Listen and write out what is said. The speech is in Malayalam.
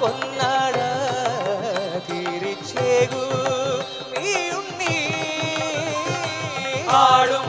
പൊന്നട തിരിച്ചേകൂ. നീ ഉണ്ണി ആടും